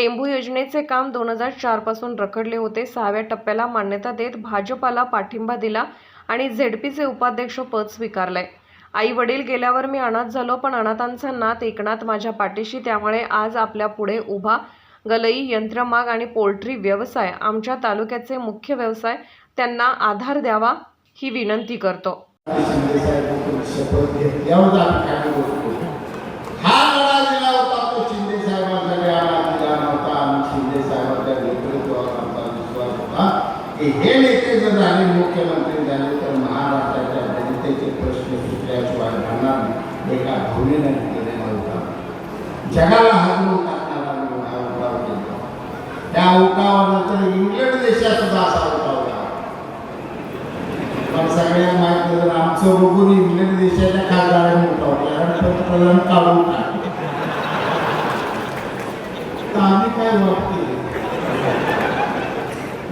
टेंभू योजनेचे काम दोन हजार चारपासून रखडले होते. सहाव्या टप्प्याला मान्यता देत भाजपाला पाठिंबा दिला आणि झेडपीचे उपाध्यक्ष पद स्वीकारलंय. आई वडील गेल्यावर मी अनाथ झालो पण अनाथांचा नाथ एकनाथ माझ्या पाठीशी त्यामुळे आज आपल्या पुढे उभा गलई यंत्रमाग आणि पोल्ट्री व्यवसाय आमच्या तालुक्याचे मुख्य व्यवसाय त्यांना आधार द्यावा ही विनंती करतो. की हे नेते जर झाले मुख्यमंत्री झाले तर महाराष्ट्राच्या जनतेचे प्रश्न सुटल्याशिवाय राहणार नाही. एका भावनेने केलेला होता जगाला हातवून टाकणारा हा उठाव केला. त्या उठावानंतर इंग्लंड देशात सुद्धा असा उठाव झाला. पण सगळ्या माहिती आमचं बघून इंग्लंड देशाच्या खासदारांनी उठवलं कारण पंतप्रधान काढून टाकले. तर आम्ही काय वाटते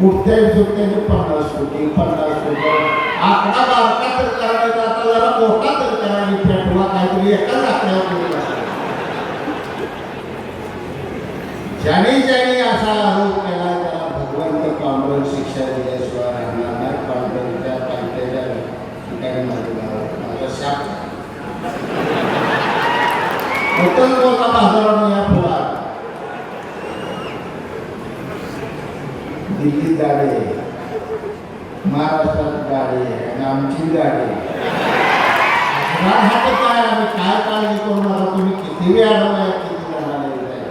उठत्या सुट्ट्याचे पन्नास कोटी पन्नास कोटी आकडा बारका तर करायचा आता जरा मोठा तर करायला पेटवा काहीतरी एकाच आकड्यावर बोलू नका. ज्याने ज्याने असा आरोप केला त्याला भगवंत पांडुरंग शिक्षा दिल्याशिवाय राहणार नाही पांडुरंगच्या पालख्याच्या ठिकाणी माझं नाव माझा शाप उत्तम मोठा बाजारानं या दिल्लीत गाडी आहे. महाराष्ट्रात गाडी आहे आणि आमची गाडी आहे. काय आम्ही काय काळजी करू नका तुम्ही किती वेळ अडवलाय किती येताय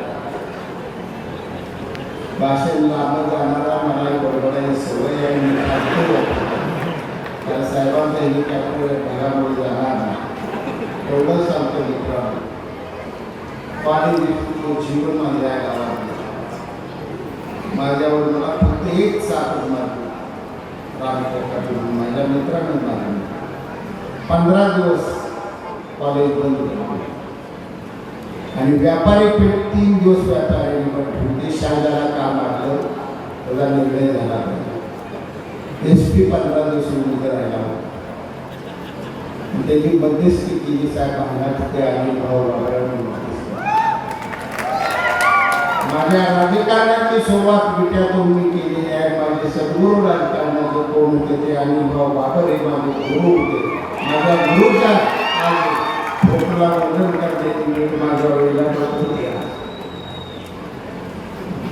भाषेत लांब जाणारा मला बडबडायची सवय आहे मी त्या साहेबांचं हेलिकॉप्टर ढगामुळे जाणार एवढं सांगतो मित्रांनो. पाणी जीवन माझ्या गावात. माझ्यावर मला फक्त एक साथ मारली रामप्रकाश माझ्या मित्रांनी मारली. पंधरा दिवस कॉलेज बंद केलं आणि व्यापारी पेठ तीन दिवस व्यापारी ठेवते शाळेला काम आलं त्याचा निर्णय झाला एस पी पंधरा दिवस उभं राहिला त्याची मध्यस्थी केली साहेब अंगात ते आम्ही भाऊ वगैरे माझ्या राजकारणाची सुरुवात विट्यातून मी केलेली आहे माझे सद्गुरू राजकारणाचे कोण होते ते भाऊ बाबर हे माझे गुरु होते माझ्या गुरुच्या आज फोटोला वंदन करते मी माझ्या वेळेला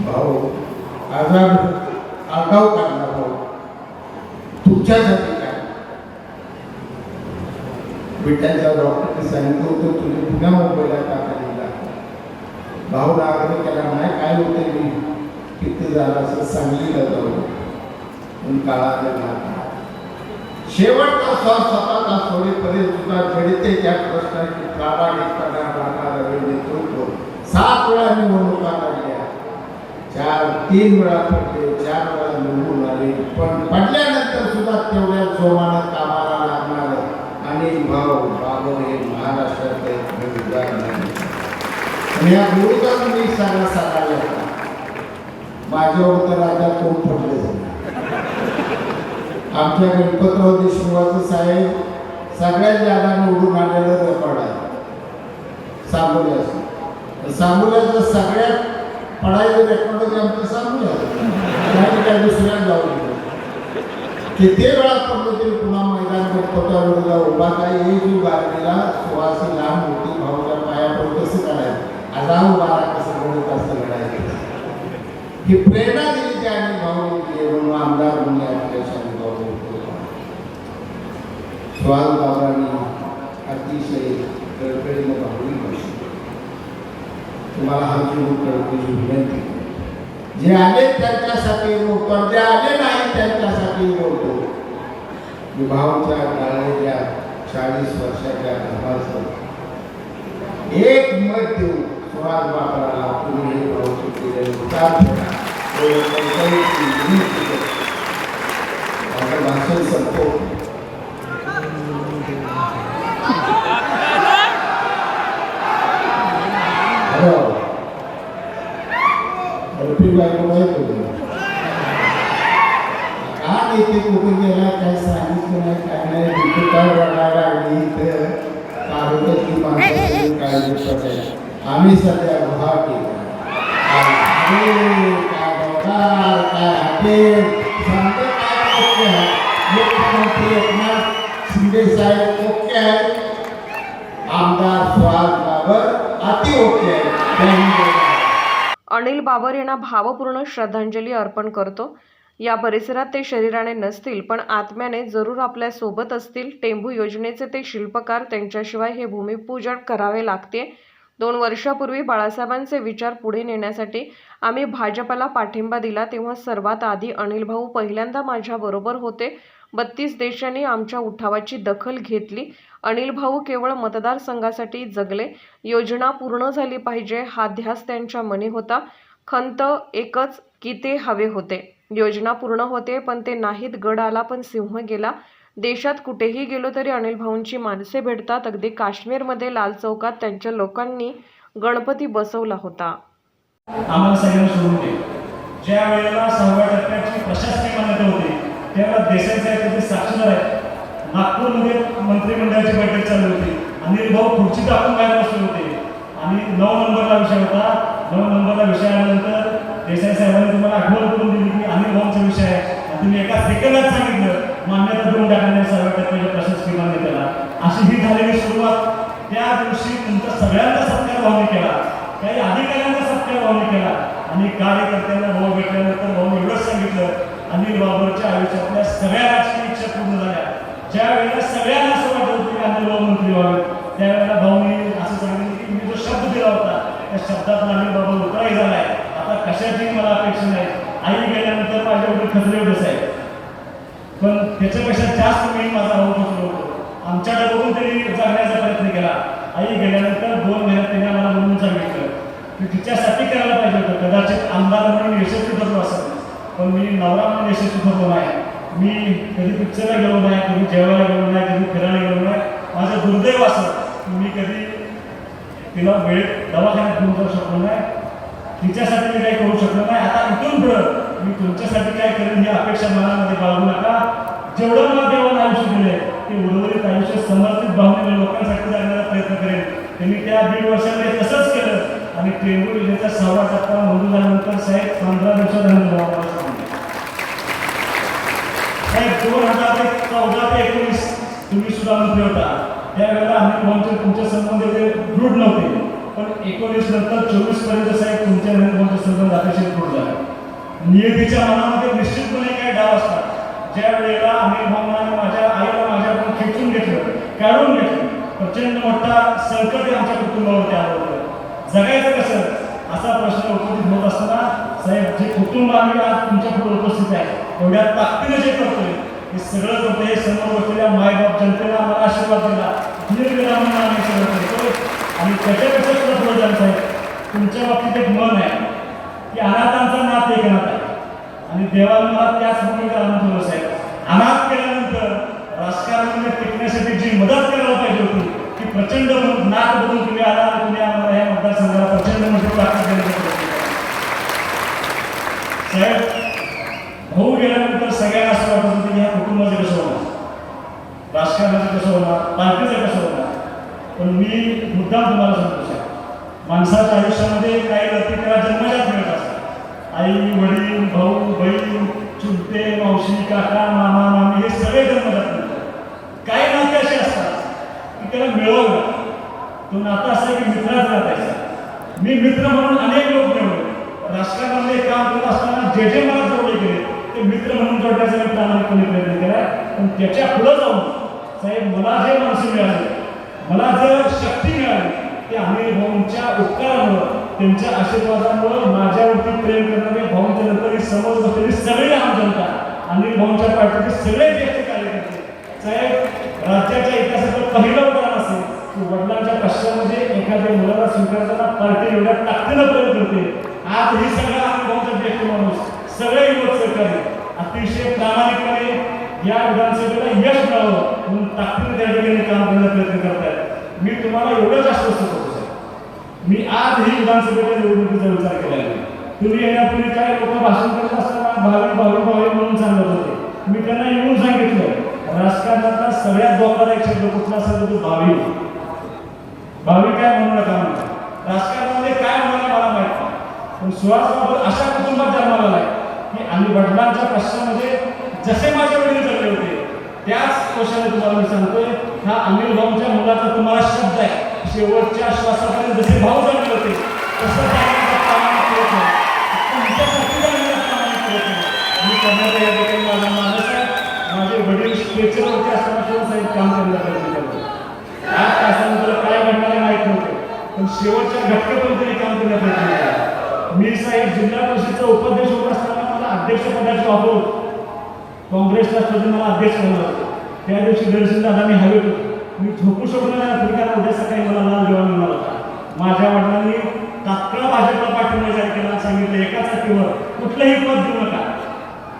भाऊ आजार आगाव करणार भाऊ? तुमच्यासाठी काय विट्याच्या डॉक्टरने सांगितलं होतं तुम्ही पुन्हा मुंबईला टाकायला भाऊ आग्रह केला नाही काय होते मी किती झालं असं सांगलीला जाऊ पण काळाला शेवटचा श्वास स्वतःचा सोडीपर्यंत सुद्धा घडते त्या प्रश्नाची प्रामाणिकपणा राहणारा देतो सात वेळा निवडणुका काढल्या चार तीन वेळा पडले चार वेळा निवडून आले. पण पडल्यानंतर सुद्धा तेवढ्या जोमानं कामाला लागणार. आणि भाऊ बाबर हे महाराष्ट्राचे एक आणि या गुरुचा तुम्ही सगळा साकारला माझ्यावर तर राजा कोण पडले? आमच्या गणपतराव देशमुखाचं साहेब सगळ्यात जादा निवडून आलेलं रेकॉर्ड आहे. सांगोल्याचं सांगोल्याचं सगळ्यात पडायचं रेकॉर्ड जे आमचं सांगोल्या त्या काय दुसऱ्या जाऊ किती वेळा पडलो तरी पुन्हा मैदान गणपताविरोधा उभा काय एक जीव गाडीला लहान मोठी भाऊच्या पाया कसं करायचं आज बारा कसं रडत असं घडायचं ही प्रेरणा दिली त्या आणि भाऊ म्हणून आमदार म्हणून आपल्याशी भाऊ स्वाल बाबांनी अतिशय कळकळीनं भावली पाहिजे तुम्हाला हा जीवन कळकळीची विनंती. जे आले त्यांच्यासाठी बोलतो जे आले नाही त्यांच्यासाठी बोलतो विभावच्या भाऊच्या गाळलेल्या चाळीस वर्षाच्या धर्माचं एक मत देऊ सुहास बापराला तुम्ही हे भाऊची केलेले चार माझं भाषण संपतो हॅलो रुपी बायको गेला काय सांगितलं नाही काय नाही काय रडायला लागली इथं तालुक्यातली माणसं काय आम्ही सध्या गुवाहाटी मुख्यमंत्री एकनाथ शिंदे साहेब मुख्य आहेत आमदार सुहास बाबर अति ओके आहे अनिल बाबर यांना भावपूर्ण श्रद्धांजली अर्पण करतो. या परिसरात ते शरीराने नसतील पण आत्म्याने जरूर आपल्यासोबत असतील. टेंभू योजनेचे ते शिल्पकार त्यांच्याशिवाय हे भूमिपूजन करावे लागते. दोन वर्षापूर्वी बाळासाहेबांचे विचार पुढे नेण्यासाठी आम्ही भाजपला पाठिंबा दिला तेव्हा सर्वात आधी अनिल भाऊ पहिल्यांदा माझ्याबरोबर होते. बत्तीस देशांनी आमच्या उठावाची दखल घेतली. अनिल भाऊ केवळ मतदारसंघासाठी जगले. योजना पूर्ण झाली पाहिजे हा ध्यास त्यांच्या मनी होता. खंत एकच की ते हवे होते. योजना पूर्ण होते पण ते नाहीत गड आला पण सिंह गेला. देशात कुठेही गेलो तरी अनिल भाऊंची माणसे भेटतात. अगदी काश्मीरमध्ये लाल चौकात त्यांच्या लोकांनी गणपती बसवला होता. ज्या वेळेला सहाव्या टप्प्याची प्रशासकीय मान्यता होती त्यावेळेला देसाई साहेब तिथे साक्षीदार आहेत. नागपूरमध्ये मंत्रिमंडळाची बैठक चालू होती. अनिल भाऊ खुर्ची टाकून बाहेर बसले होते. आणि नऊ नंबरला विषय होता. नऊ नंबरला विषय आल्यानंतर देसाई साहेबांनी तुम्हाला आठवण करून दिली की अनिल भाऊंचा विषय आहे. तुम्ही एका सेकंदात सांगितलं. मान्यता देऊन टाकण्याने सहाव्या टप्प्याच्या प्रशासकीय मान्यतेला अशी ही झालेली सुरुवात त्या दिवशी तुमचा सगळ्यांचा सत्कार भावने केला. काही अधिकाऱ्यांचा सत्कार भावने केला. आणि कार्यकर्त्यांना भाऊ भेटल्यानंतर भाऊ एवढंच सांगितलं अनिल बाबरच्या आयुष्यातल्या सगळ्या राजकीय इच्छा पूर्ण झाल्या. ज्या वेळेला सगळ्यांना असं वाटत होतं की अनिल बाबा मंत्री व्हावे त्यावेळेला भाऊनी असं सांगितलं की मी जो शब्द दिला होता त्या शब्दात अनिल बाबा उतराही झालाय. आता कशाची मला अपेक्षा नाही. आई गेल्यानंतर माझ्याकडे खजरे होतच पण त्याच्यापेक्षा जास्त मी माझा भाऊ होतो आमच्याकडे बघून त्यांनी जागण्याचा प्रयत्न केला. आई गेल्यानंतर दोन महिन्यात त्यांनी आम्हाला म्हणून सांगितलं की तिच्यासाठी करायला पाहिजे होतं. कदाचित आमदार म्हणून यशस्वी ठरलो असेल. पण मी नवरा म्हणून यशस्वी ठरलो नाही. मी कधी पिक्चरला गेलो नाही कधी जेवायला गेलो नाही कधी फिरायला गेलो नाही. माझं दुर्दैव असं की मी कधी तिला वेळ दवाखान्यात घेऊन जाऊ शकलो नाही. तिच्यासाठी मी काही करू शकलो नाही. आता इथून पुढं मी तुमच्यासाठी काय करेन ही अपेक्षा मनामध्ये बाळगू नका. जेवढं मला देवाला आयुष्य दिले ते उर्वरित आयुष्य समर्पित भावनेने लोकांसाठी जाण्याचा प्रयत्न करेन. त्यांनी त्या दीड वर्षामध्ये तसंच केलं आणि टेंबू योजनेचा सहावा टप्पा मंजूर झाल्यानंतर साहेब पंधरा दिवसात साहेब दोन हजार ते चौदा ते एकोणीस तुम्ही सुद्धा मंत्री होता. त्यावेळेला आम्ही भाऊंचे तुमच्या संबंध ते दृढ नव्हते. पण एकोणीस नंतर चोवीसपर्यंत साहेब तुमच्या नरेंद्र मोदी संबंध अतिशय दृढ झाले. नियतीच्या मनामध्ये निश्चितपणे काही डाव असतात. ज्या वेळेला आम्ही भावनाने माझ्या आईला माझ्याकडून खेचून घेतलं काढून घेतलं प्रचंड मोठा संकट हे आमच्या कुटुंबावरती आलं होतं. जगायचं कसं? असा प्रश्न उपस्थित होत असताना साहेब जे कुटुंब आम्ही आज तुमच्यापुढे उपस्थित आहे एवढ्या ताकदीने जे करतोय हे सगळं करतोय समोर बसलेल्या मायबाप जनतेला आम्हाला आशीर्वाद दिला दीर्घकाळानं आम्ही सगळं करतोय. आणि त्याच्यापेक्षा सुद्धा पुढे जायचं आहे तुमच्या बाबतीत एक मन आहे. की अनाथांचा नाथ एक नाथ आहे. आणि देवाला मला त्याच भूमिका आणून ठेवलं साहेब अनाथ केल्यानंतर राजकारणामध्ये टिकण्यासाठी जी मदत करायला पाहिजे होती ती प्रचंड नाक बघून तुम्ही आला तुम्ही आम्हाला या मतदारसंघाला प्रचंड मोठी ताकद देण्याचा साहेब भाऊ गेल्यानंतर सगळ्यांना असं वाटत होतं की ह्या कुटुंबाचं कसं होणार? राजकारणाचं कसं होणार? पार्टीचं कसं होणार? पण मी मुद्दाम तुम्हाला सांगतो साहेब. माणसाच्या आयुष्यामध्ये काही व्यक्ती त्याला जन्मजात मिळत असतात. आई वडील भाऊ बहीण चुलते मावशी काका मामा मामी हे सगळे जन्मदात काही नाते असे असतात? की त्याला मिळवलं. तो नाता असं की मित्राच राहायचा मी मित्र म्हणून अनेक लोक मिळवले राष्ट्रामध्ये काम करत असताना जे जे मला जोडले गेले ते मित्र म्हणून जोडण्याचा मी प्रामाणिकपणे प्रयत्न केला. पण त्याच्या पुढं जाऊन साहेब मला जे माणसं मिळाले मला जर शक्ती मिळाली ते आम्ही भाऊंच्या उपकारामुळं त्यांच्या आशीर्वादामुळं माझ्यावरती प्रेम करणारे भाऊंच्या नंतर समोर बसलेली सगळी आम जनता आणि भाऊंच्या पार्टीचे सगळे ज्येष्ठ कार्यकर्ते. साहेब राज्याच्या इतिहासातलं पहिलं उदाहरण असेल की वडिलांच्या कष्टामध्ये एखाद्या मुलाला स्वीकारताना पार्टी एवढ्या ताकदीनं प्रयोग करते. आज ही सगळं आम्ही भाऊंचा ज्येष्ठ माणूस सगळे युवक सहकारी अतिशय प्रामाणिकपणे या विधानसभेला यश मिळावं म्हणून ताकदीने त्या ठिकाणी काम करण्याचा प्रयत्न करतायत. मी तुम्हाला एवढंच आश्वस्त करतो मी आज ही विधानसभेच्या निवडणुकीचा विचार केला आहे तुम्ही येण्यापूर्वी काय लोक भाषण करत असताना भावी भावी भावी म्हणून सांगत होते. मी त्यांना येऊन सांगितलं राजकारणातला सगळ्यात धोकादायक शब्द कुठला असेल तर तो भावी हो. भावी काय म्हणू नका म्हणा राजकारणामध्ये काय म्हणणं मला माहीत नाही. पण सुहास अशा कुटुंबात जन्माला आलाय की आम्ही वडिलांच्या प्रश्नामध्ये जसे माझे वडील जगले होते त्याच क्वेश्चनने तुम्हाला मी सांगतोय हा अनिल भाऊच्या मुलाचा तुम्हाला शब्द आहे. शेवटच्या श्वासापर्यंत जसे भाऊ जगले होते तसं जगण्याचा तुमच्यासाठी मी करण्याचा या ठिकाणी माझा मानस आहे. माझे वडील स्ट्रेचरवरती असताना सुद्धा साहेब काम करण्याचा प्रयत्न करतो आठ तासानंतर काय घडणार माहीत नव्हतं. पण शेवटच्या घटकेपर्यंत तरी काम करण्याचा प्रयत्न केला. मी साहेब जिल्हा परिषदचा उपाध्यक्ष होत असताना मला अध्यक्षपदाची ऑफर होती. काँग्रेसला मला अध्यक्ष बनवलं त्या दिवशी दर्शन दादा मी हवेत होतो. मी झोपू शकलो नाही रात्री उद्या सकाळी मला लाल जेवण मिळाला होता. माझ्या वडिलांनी तात्काळ भाजपला पाठिंबा जाहीर केला सांगितलं एकाच अटीवर कुठलंही पद देऊ नका.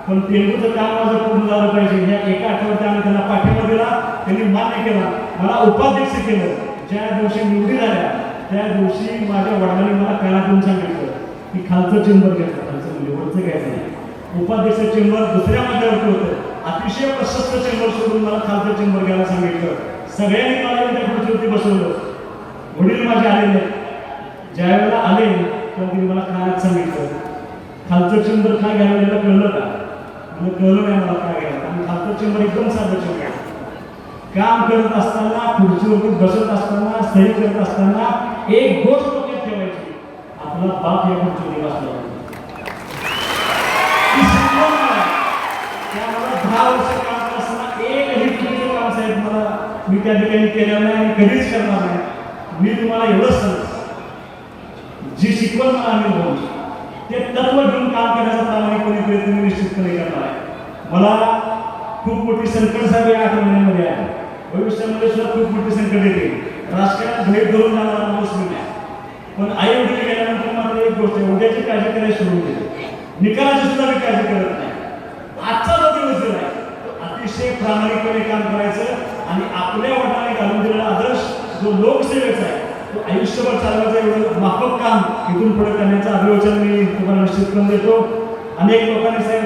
पण तेलगूचं काम माझं पूर्ण झालं पाहिजे. या एका आठवड्यात आम्ही त्यांना पाठिंबा दिला त्यांनी मान्य केला. मला उपाध्यक्ष केलं. ज्या दिवशी निवडी झाल्या त्या दिवशी माझ्या वडिलांनी मला कानात सांगितलं की खालचं चेंबर घ्यायचं खालचं म्हणजे वरचं घ्यायचं नाही. उपाध्यक्ष चेंबर दुसऱ्या मजल्यावरती होतं. अतिशय प्रशस्त चेंबर सोडून मला खालचं चेंबर घ्यायला सांगितलं. सगळ्यांनी मला त्या खुर्चीवरती बसवलं वडील माझे आलेले ज्यावेळेला आले तेव्हा तिने मला काय सांगितलं खालचं चेंबर काय घ्यायला कळलं का मला कळलं नाही मला काय घ्यायला आणि खालचं चेंबर एकदम साधं चेंबर आहे. काम करत असताना खुर्चीवरती बसत असताना सही करत असताना एक गोष्ट डोक्यात ठेवायची आपला बाप या खुर्चीवरती बसला होता. मला. दहा वर्ष त्या ठिकाणी केल्या नाही आणि कधीच करणार नाही मी तुम्हाला एवढंच सांगतो. जी शिकवण मला आम्ही भाऊ ते तत्व घेऊन काम करण्याचा प्रामाणिकपणे प्रयत्न मी निश्चितपणे करणार आहे. मला खूप मोठी संकट साहेब या आठ महिन्यामध्ये. आहे भविष्यामध्ये सुद्धा खूप मोठी संकट येते. राजकारणात भेट धरून जाणारा माणूस मी नाही. पण आई वडील गेल्यानंतर मात्र एक गोष्ट आहे, उद्याची काळजी करायला सुरू होते निकालाची सुद्धा मी काळजी करत नाही. आजचा जो दिवस जो आहे अतिशय प्रामाणिकपणे काम करायचं. जो लोकसेवेचा आहे तो आयुष्यभर चालवायचा एवढं माफक काम इथून पुढे करण्याचं अभिवचन मी तुम्हाला निश्चित करून देतो. अनेक लोकांनी साहेब